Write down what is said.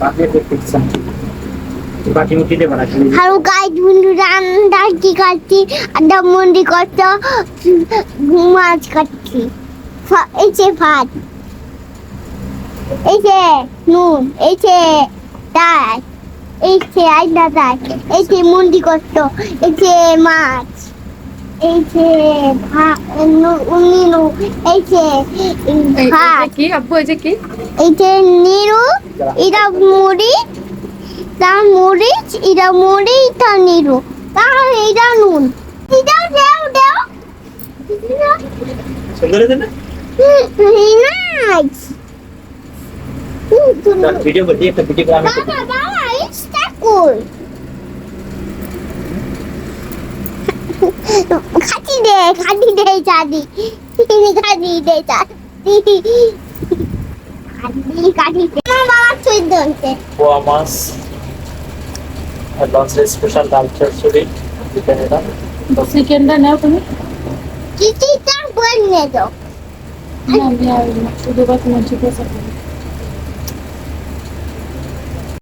বাকি দেখতে বাকি মুটি দেবো না খালি হারু গাইড বন্ধু রান্না কি খাচ্ছি আড্ডা মন্দি কত মাছ ফা- এই যে ভাত। এই যে নুন, এই যে ডাল, এই যে আইডা ডাল এই যে মন্দি কত, এই যে মাছ। এই যে নিরু এই যে এই এই ভাত। কি আব্বু এই যে কি? এই যে নিরু এটা মুড়ি তা মরিচ এটা মুড়ি তা নিরু। তা এটা নুন। এটা দেও দেও। সুন্দর হয়েছে না? নাইস ভিডিও করছি একটা ভিডিও করে আমি বাবা বাবা ইটসটা কুল খাটি দে খাটি দে চাদি খাটি দে চাদি খাটি খাটি দে আমার বাবা চুই দন্তে পোয়া মাছ আর লঞ্চের স্পেশাল ডাল চচ্চড়ি চিকেন এটা চিকেনটা নাও তুমি চিচিটা বনে দাও না, আমি আর না শুধু বাস করি